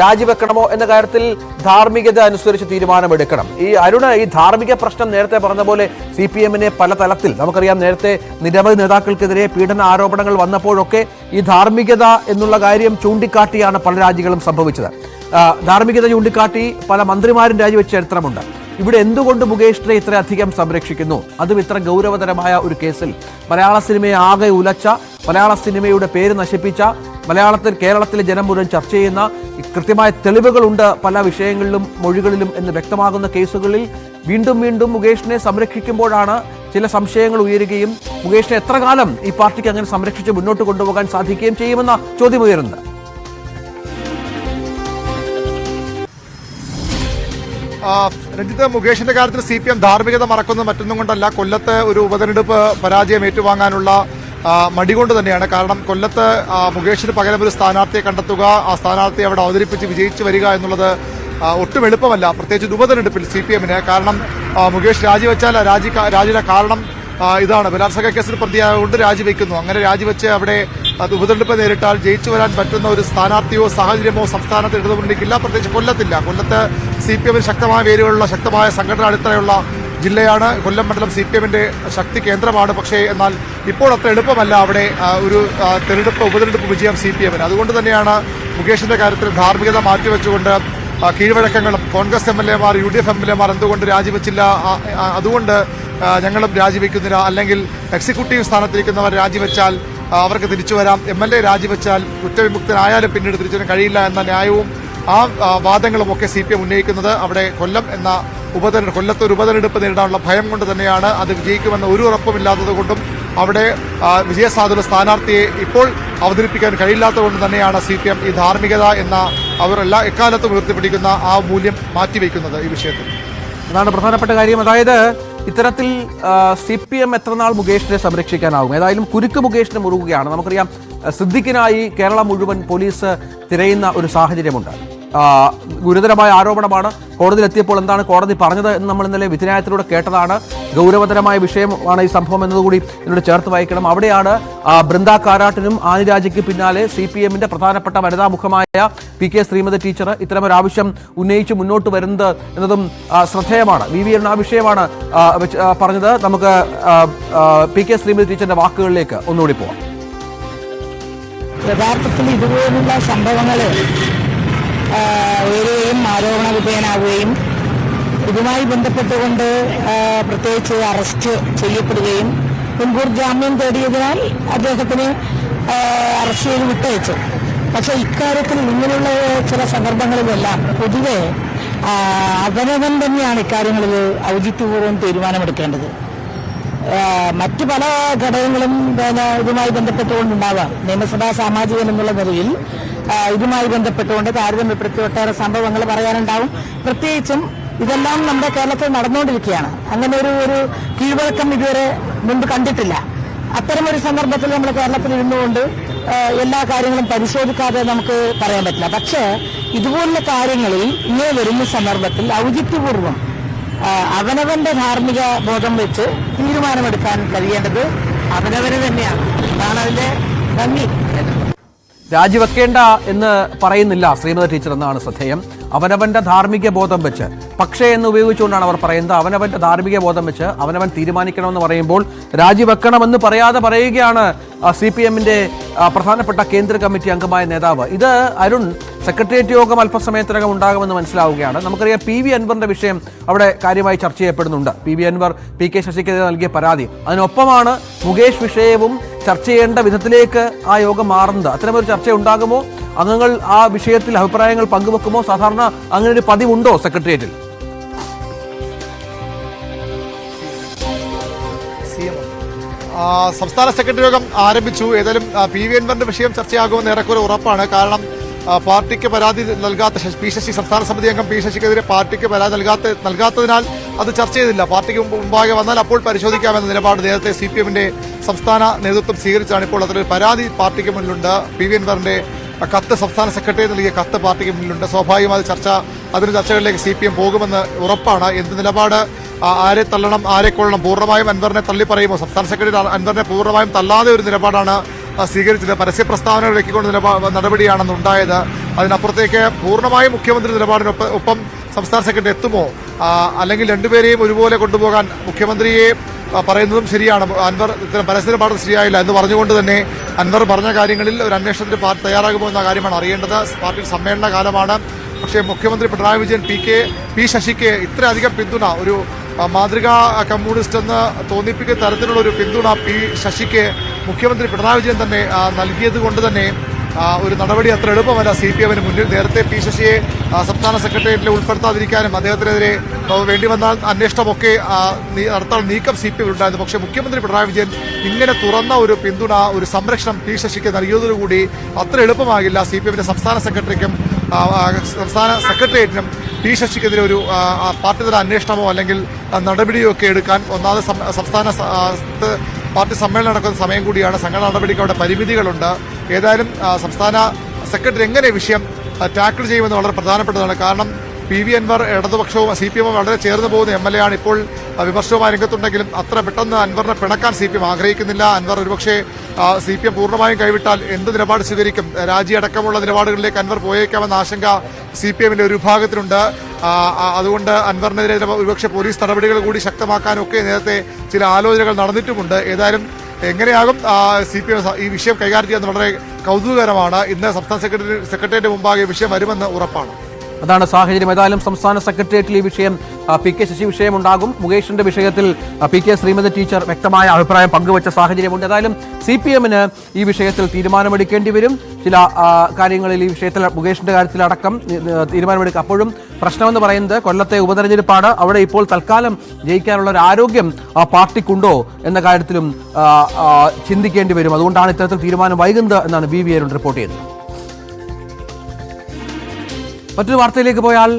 രാജിവെക്കണമോ എന്ന കാര്യത്തിൽ ധാർമ്മികത അനുസരിച്ച് തീരുമാനമെടുക്കണം. ഈ അരുണ് ഈ ധാർമ്മിക പ്രശ്നം നേരത്തെ പറഞ്ഞ പോലെ സി പി എമ്മിനെ പല തലത്തിൽ നമുക്കറിയാം നേരത്തെ നിരവധി നേതാക്കൾക്കെതിരെ പീഡന ആരോപണങ്ങൾ വന്നപ്പോഴൊക്കെ ഈ ധാർമ്മികത എന്നുള്ള കാര്യം ചൂണ്ടിക്കാട്ടിയാണ് പല രാജ്യങ്ങളും സംഭവിച്ചത്. ധാർമ്മികത ചൂണ്ടിക്കാട്ടി പല മന്ത്രിമാരും രാജിവെച്ച ചരിത്രമുണ്ട്. ഇവിടെ എന്തുകൊണ്ട് മുകേഷിനെ ഇത്രയധികം സംരക്ഷിക്കുന്നു? അതും ഇത്ര ഗൗരവതരമായ ഒരു കേസിൽ. മലയാള സിനിമയെ ആകെ ഉലച്ച മലയാള സിനിമയുടെ പേര് നശിപ്പിച്ച മലയാളത്തിൽ കേരളത്തിലെ ജനം മുഴുവൻ ചർച്ച ചെയ്യുന്ന കൃത്യമായ തെളിവുകളുണ്ട് പല വിഷയങ്ങളിലും മൊഴികളിലും എന്ന് വ്യക്തമാകുന്ന കേസുകളിൽ വീണ്ടും വീണ്ടും മുകേഷിനെ സംരക്ഷിക്കുമ്പോഴാണ് ചില സംശയങ്ങൾ ഉയരുകയും മുകേഷിനെ എത്ര കാലം ഈ പാർട്ടിക്ക് അങ്ങനെ സംരക്ഷിച്ച് മുന്നോട്ട് കൊണ്ടുപോകാൻ സാധിക്കുകയും ചെയ്യുമെന്ന ചോദ്യം ഉയരുന്നത്. രഞ്ജിത്ത് മുകേഷിന്റെ കാര്യത്തിൽ സി പി എം ധാർമ്മികത മറക്കുന്നത് മറ്റൊന്നും കൊണ്ടല്ല. കൊല്ലത്ത് ഒരു ഉപതെരഞ്ഞെടുപ്പ് പരാജയം ഏറ്റുവാങ്ങാനുള്ള ആ, മടി കൊണ്ട് തന്നെയാണ്. കാരണം കൊല്ലത്ത് മുകേഷിന് പകരം ഒരു സ്ഥാനാർത്ഥിയെ കണ്ടെത്തുക ആ സ്ഥാനാർത്ഥിയെ അവിടെ അവതരിപ്പിച്ച് വിജയിച്ചു വരിക എന്നുള്ളത് ഒട്ടും എളുപ്പമല്ല. പ്രത്യേകിച്ച് ഉപതെരഞ്ഞെടുപ്പിൽ സി പി എമ്മിന് കാരണം മുകേഷ് രാജിവെച്ചാൽ രാജി രാജിയുടെ കാരണം ഇതാണ്. ബലാത്സംഗ കേസിൽ പ്രതിയായതുകൊണ്ട് രാജിവെക്കുന്നു. അങ്ങനെ രാജിവെച്ച് അവിടെ ഉപതെരഞ്ഞെടുപ്പ് നേരിട്ടാൽ ജയിച്ചു വരാൻ പറ്റുന്ന ഒരു സ്ഥാനാർത്ഥിയോ സാഹചര്യമോ സംസ്ഥാനത്ത് ഇടതുമുന്നണിക്കില്ല പ്രത്യേകിച്ച് കൊല്ലത്തില്ല. കൊല്ലത്ത് സി പി എമ്മിന് ശക്തമായ വേരുകളുള്ള ശക്തമായ സംഘടന അടിത്തറയുള്ള ജില്ലയാണ്. കൊല്ലം മണ്ഡലം സി പി എമ്മിന്റെ ശക്തി കേന്ദ്രമാണ്. പക്ഷേ എന്നാൽ ഇപ്പോൾ അത്ര എളുപ്പമല്ല അവിടെ ഒരു തെരഞ്ഞെടുപ്പ് ഉപതെരഞ്ഞെടുപ്പ് വിജയം സി പി എമ്മിന് അതുകൊണ്ട് തന്നെയാണ് മുകേഷിന്റെ കാര്യത്തിൽ ധാർമ്മികത മാറ്റിവെച്ചുകൊണ്ട് കീഴ്വഴക്കങ്ങളും കോൺഗ്രസ് എം എൽ എമാർ U D F M L എമാർ എന്തുകൊണ്ട് രാജിവെച്ചില്ല? അതുകൊണ്ട് ഞങ്ങളും രാജിവെക്കുന്നില്ല. അല്ലെങ്കിൽ എക്സിക്യൂട്ടീവ് സ്ഥാനത്തിരിക്കുന്നവർ രാജിവെച്ചാൽ അവർക്ക് തിരിച്ചു വരാം. എം എൽ എ രാജിവെച്ചാൽ കുറ്റവിമുക്തനായാലും പിന്നീട് തിരിച്ചു കഴിയില്ല എന്ന ന്യായവും ആ ആ, വാദങ്ങളും ഒക്കെ സി പി എം ഉന്നയിക്കുന്നത് അവിടെ കൊല്ലം എന്ന ഉപതെരഞ്ഞെടുപ്പ് കൊല്ലത്ത് ഒരു ഉപതെരഞ്ഞെടുപ്പ് നേരിടാനുള്ള ഭയം കൊണ്ട് തന്നെയാണ് അത് വിജയിക്കുമെന്ന ഒരു ഉറപ്പുമില്ലാത്തത് കൊണ്ടും അവിടെ വിജയസാധുര സ്ഥാനാർത്ഥിയെ ഇപ്പോൾ അവതരിപ്പിക്കാൻ കഴിയില്ലാത്തത് കൊണ്ട് തന്നെയാണ് സി പി എം ഈ ധാർമ്മികത എന്ന അവരെല്ലാം എക്കാലത്തും ഉയർത്തിപ്പിടിക്കുന്ന ആ മൂല്യം മാറ്റിവെക്കുന്നത് ഈ വിഷയത്തിൽ. അതാണ് പ്രധാനപ്പെട്ട കാര്യം. അതായത് ഇത്തരത്തിൽ സി പി എം എത്ര നാൾ മുകേഷിനെ സംരക്ഷിക്കാനാവും? ഏതായാലും കുരുക്ക് മുകേഷിനെ മുറുകുകയാണ്. നമുക്കറിയാം സിദ്ദിഖിനായി കേരളം മുഴുവൻ പോലീസ് തിരയുന്ന ഒരു സാഹചര്യമുണ്ട്. ഗുരുതരമായ ആരോപണമാണ് കോടതിയിലെത്തിയപ്പോൾ എന്താണ് കോടതി പറഞ്ഞത് എന്ന് നമ്മൾ ഇന്നലെ വിധിന്യായത്തിലൂടെ കേട്ടതാണ്. ഗൗരവതരമായ വിഷയമാണ് ഈ സംഭവം എന്നതുകൂടി ഇതിനോട് ചേർത്ത് വായിക്കണം. അവിടെയാണ് ബൃന്ദ കാരാട്ടിനും ആനിരാജയ്ക്ക് പിന്നാലെ സി പി എമ്മിന്റെ പ്രധാനപ്പെട്ട വനിതാ മുഖമായ പി കെ ശ്രീമതി ടീച്ചർ ഇത്തരമൊരു ആവശ്യം ഉന്നയിച്ച് മുന്നോട്ട് വരുന്നത് എന്നതും ശ്രദ്ധേയമാണ്. വി വി എണ്ണ ആ വിഷയമാണ് പറഞ്ഞത്. നമുക്ക് പി കെ ശ്രീമതി ടീച്ചറിന്റെ വാക്കുകളിലേക്ക് ഒന്നുകൂടി പോവാം. യഥാർത്ഥത്തിൽ ഇതുപോലുള്ള സംഭവങ്ങൾ ഉയരുകയും ആരോപണ വിധേയനാവുകയും ഇതുമായി ബന്ധപ്പെട്ടുകൊണ്ട് പ്രത്യേകിച്ച് അറസ്റ്റ് ചെയ്യപ്പെടുകയും മുൻകൂർ ജാമ്യം തേടിയതിനാൽ അദ്ദേഹത്തിന് അറസ്റ്റ് ചെയ്ത് വിട്ടയച്ചു. പക്ഷെ ഇക്കാര്യത്തിൽ ഇങ്ങനെയുള്ള ചില സന്ദർഭങ്ങളിലെല്ലാം പൊതുവെ അവനവൻ തന്നെയാണ് ഇക്കാര്യങ്ങളിൽ ഔചിത്യപൂർവം തീരുമാനമെടുക്കേണ്ടത്. മറ്റു പല ഘടകങ്ങളും ഇതുമായി ബന്ധപ്പെട്ടുകൊണ്ടുണ്ടാവാം. നിയമസഭാ സാമാജികൻ എന്നുള്ള നിലയിൽ ഇതുമായി ബന്ധപ്പെട്ടുകൊണ്ട് താരതമ്യപ്പെടുത്തി ഒട്ടേറെ സംഭവങ്ങൾ പറയാനുണ്ടാവും. പ്രത്യേകിച്ചും ഇതെല്ലാം നമ്മുടെ കേരളത്തിൽ നടന്നുകൊണ്ടിരിക്കുകയാണ്. അങ്ങനെ ഒരു ഒരു കീഴ്വഴക്കം ഇതുവരെ മുൻപ് കണ്ടിട്ടില്ല. അത്തരമൊരു സന്ദർഭത്തിൽ നമ്മൾ കേരളത്തിൽ ഇരുന്നുകൊണ്ട് എല്ലാ കാര്യങ്ങളും പരിശോധിക്കാതെ നമുക്ക് പറയാൻ പറ്റില്ല. പക്ഷേ ഇതുപോലുള്ള കാര്യങ്ങളിൽ ഇങ്ങനെ വരുന്ന സന്ദർഭത്തിൽ ഔചിത്യപൂർവം അവനവന്റെ ധാർമ്മിക ബോധം വെച്ച് തീരുമാനമെടുക്കാൻ കഴിയേണ്ടത് അവനവന് തന്നെയാണ്. അതാണ് അതിന്റെ ഭംഗി. രാജിവെക്കേണ്ട എന്ന് പറയുന്നില്ല ശ്രീമത ടീച്ചർ എന്നാണ് ശ്രദ്ധേയം. അവനവന്റെ ധാർമ്മിക ബോധം വെച്ച്. പക്ഷേ എന്ന് ഉപയോഗിച്ചുകൊണ്ടാണ് അവർ പറയുന്നത് അവനവന്റെ ധാർമ്മിക ബോധം വെച്ച് അവനവൻ തീരുമാനിക്കണമെന്ന് പറയുമ്പോൾ രാജിവെക്കണമെന്ന് പറയാതെ പറയുകയാണ് സി പി എമ്മിന്റെ പ്രധാനപ്പെട്ട കേന്ദ്ര കമ്മിറ്റി അംഗമായ നേതാവ്. ഇത് അരുൺ സെക്രട്ടേറിയറ്റ് യോഗം അല്പസമയത്തിനകം ഉണ്ടാകുമെന്ന് മനസ്സിലാവുകയാണ്. നമുക്കറിയാം പി വി അൻവറിന്റെ വിഷയം അവിടെ കാര്യമായി ചർച്ച ചെയ്യപ്പെടുന്നുണ്ട്. P V Anwar P K ശശിക്കെതിരെ നൽകിയ പരാതി. അതിനൊപ്പമാണ് മുകേഷ് വിഷയവും ചർച്ച ചെയ്യേണ്ട വിധത്തിലേക്ക് ആ യോഗം മാറുന്നത്. അത്തരമൊരു ചർച്ച ഉണ്ടാകുമോ? അംഗങ്ങൾ ആ വിഷയത്തിൽ അഭിപ്രായങ്ങൾ പങ്കുവെക്കുമോ? സാധാരണ അങ്ങനെ ഒരു പതിവുണ്ടോ സെക്രട്ടേറിയറ്റിൽ? സംസ്ഥാന സെക്രട്ടറി യോഗം ആരംഭിച്ചു. ഏതായാലും പി വി അൻവറിന്റെ വിഷയം ചർച്ചയാകുമെന്ന് ഏറെക്കുറെ ഉറപ്പാണ്. കാരണം പാർട്ടിക്ക് പരാതി നൽകാത്ത പി ശശി സംസ്ഥാന സമിതി അംഗം പി ശശിക്കെതിരെ പാർട്ടിക്ക് പരാതി നൽകാത്ത നൽകാത്തതിനാൽ അത് ചർച്ച ചെയ്തില്ല. പാർട്ടിക്ക് മുമ്പ് മുമ്പാകെ വന്നാൽ അപ്പോൾ പരിശോധിക്കാമെന്ന നിലപാട് നേരത്തെ സി പി എമ്മിന്റെ സംസ്ഥാന നേതൃത്വം സ്വീകരിച്ചാണ് ഇപ്പോൾ അതിലൊരു പരാതി പാർട്ടിക്ക് മുന്നിലുണ്ട്. പി വി അൻവറിന്റെ കത്ത് സംസ്ഥാന സെക്രട്ടറി നൽകിയ കത്ത് പാർട്ടിക്ക് മുന്നിലുണ്ട്. സ്വാഭാവികമായി ചർച്ച അതിന് ചർച്ചകളിലേക്ക് സി പി എം പോകുമെന്ന് ഉറപ്പാണ്. എന്ത് നിലപാട്? ആരെ തള്ളണം ആരെ കൊള്ളണം പൂർണമായും അൻവറിനെ തള്ളി പറയുമോ സംസ്ഥാന സെക്രട്ടറി അൻവറിനെ പൂർണമായും തള്ളാതെ ഒരു നിലപാടാണ് സ്വീകരിച്ചത്. പരസ്യ പ്രസ്താവനകൾ വെക്കിക്കൊണ്ട് നിലപാട് നടപടിയാണെന്ന് ഉണ്ടായത്. അതിനപ്പുറത്തേക്ക് പൂർണമായും മുഖ്യമന്ത്രി നിലപാടിനൊപ്പം ഒപ്പം സംസ്ഥാന സെക്രട്ടറി എത്തുമോ? അല്ലെങ്കിൽ രണ്ടുപേരെയും ഒരുപോലെ കൊണ്ടുപോകാൻ മുഖ്യമന്ത്രിയെ പറയുന്നതും ശരിയാണ്. അൻവർ ഇത്തരം പരസ്യ നിലപാട് ശരിയായില്ല എന്ന് പറഞ്ഞുകൊണ്ട് തന്നെ അൻവർ പറഞ്ഞ കാര്യങ്ങളിൽ ഒരു അന്വേഷണത്തിന് പാർട്ടി തയ്യാറാകുമോ എന്ന കാര്യമാണ് അറിയേണ്ടത്. പാർട്ടിയുടെ സമ്മേളന കാലമാണ്. പക്ഷേ മുഖ്യമന്ത്രി Pinarayi Vijayan P K P ശശിക്ക് ഇത്രയധികം പിന്തുണ ഒരു മാതൃകാ കമ്മ്യൂണിസ്റ്റ് എന്ന് തോന്നിപ്പിക്കുന്ന തരത്തിലുള്ള ഒരു പിന്തുണ പി ശശിക്ക് മുഖ്യമന്ത്രി പിണറായി വിജയൻ തന്നെ നൽകിയത് കൊണ്ട് തന്നെ ഒരു നടപടി അത്ര എളുപ്പമല്ല. സി പി എമ്മിന് മുന്നിൽ നേരത്തെ പി ശശിയെ സംസ്ഥാന സെക്രട്ടേറിയറ്റിൽ ഉൾപ്പെടുത്താതിരിക്കാനും അദ്ദേഹത്തിനെതിരെ വേണ്ടി വന്ന അന്വേഷണമൊക്കെ നടത്താൻ നീക്കം സി പി എം ഉണ്ടായിരുന്നു. പക്ഷേ മുഖ്യമന്ത്രി പിണറായി വിജയൻ ഇങ്ങനെ തുറന്ന ഒരു പിന്തുണ ഒരു സംരക്ഷണം പി ശശിക്ക് നൽകിയതോടുകൂടി അത്ര എളുപ്പമാകില്ല. സി പി എമ്മിന്റെ സംസ്ഥാന സെക്രട്ടറിക്കും സംസ്ഥാന സെക്രട്ടേറിയറ്റിനും പി ശശിക്കെതിരെ ഒരു പാർട്ടിതര അന്വേഷണമോ അല്ലെങ്കിൽ നടപടിയോ ഒക്കെ എടുക്കാൻ ഒന്നാമത് സംസ്ഥാന പാർട്ടി സമ്മേളനം നടക്കുന്ന സമയം കൂടിയാണ്. സംഘടന നടപടിക്ക് അവിടെ പരിമിതികളുണ്ട്. ഏതായാലും സംസ്ഥാന സെക്രട്ടറി എങ്ങനെ വിഷയം ടാക്കിൾ ചെയ്യുമെന്ന് വളരെ പ്രധാനപ്പെട്ടതാണ്. കാരണം പി വി അൻവർ ഇടതുപക്ഷവും സി പി എമ്മും വളരെ ചേർന്ന് പോകുന്ന എം എൽ എ ആണ് ഇപ്പോൾ വിമർശവുമായി രംഗത്തുണ്ടെങ്കിലും അത്ര പെട്ടെന്ന് അൻവറിനെ പിണക്കാൻ സി പി എം ആഗ്രഹിക്കുന്നില്ല. അൻവർ ഒരുപക്ഷെ സി പി എം പൂർണമായും കൈവിട്ടാൽ എന്ത് നിലപാട് സ്വീകരിക്കും? രാജി അടക്കമുള്ള നിലപാടുകളിലേക്ക് അൻവർ പോയേക്കാമെന്ന ആശങ്ക സി പി എമ്മിന്റെ ഒരു വിഭാഗത്തിലുണ്ട് അതുകൊണ്ട് അൻവറിനെതിരെ ഒരുപക്ഷെ പോലീസ് നടപടികൾ കൂടി ശക്തമാക്കാനൊക്കെ നേരത്തെ ചില ആലോചനകൾ നടന്നിട്ടുമുണ്ട്. ഏതായാലും എങ്ങനെയാകും സി പി എം ഈ വിഷയം കൈകാര്യം ചെയ്യുന്നത് വളരെ കൗതുകകരമാണ്. ഇന്ന് സംസ്ഥാന സെക്രട്ടറി സെക്രട്ടറിയുടെ മുമ്പാകെ വിഷയം വരുമെന്ന് ഉറപ്പാണ്. അതാണ് സാഹചര്യം. ഏതായാലും സംസ്ഥാന സെക്രട്ടേറിയറ്റിൽ ഈ വിഷയം പി കെ ശശി വിഷയമുണ്ടാകും മുകേഷിന്റെ വിഷയത്തിൽ പി കെ ശ്രീമതി ടീച്ചർ വ്യക്തമായ അഭിപ്രായം പങ്കുവച്ച സാഹചര്യമുണ്ട്. ഏതായാലും സി പി എമ്മിന് ഈ വിഷയത്തിൽ തീരുമാനമെടുക്കേണ്ടി വരും. ചില കാര്യങ്ങളിൽ ഈ വിഷയത്തിൽ മുകേഷിന്റെ കാര്യത്തിലടക്കം തീരുമാനമെടുക്കുക അപ്പോഴും പ്രശ്നമെന്ന് പറയുന്നത് കൊല്ലത്തെ ഉപതെരഞ്ഞെടുപ്പാണ്. അവിടെ ഇപ്പോൾ തൽക്കാലം ജയിക്കാനുള്ള ഒരു ആരോഗ്യം ആ പാർട്ടിക്കുണ്ടോ എന്ന കാര്യത്തിലും ചിന്തിക്കേണ്ടി വരും. അതുകൊണ്ടാണ് ഇത്തരത്തിൽ തീരുമാനം വൈകുന്നത് എന്നാണ് ബി വി റിപ്പോർട്ട് ചെയ്തത്. മറ്റൊരു വാർത്തയിലേക്ക് പോയാൽ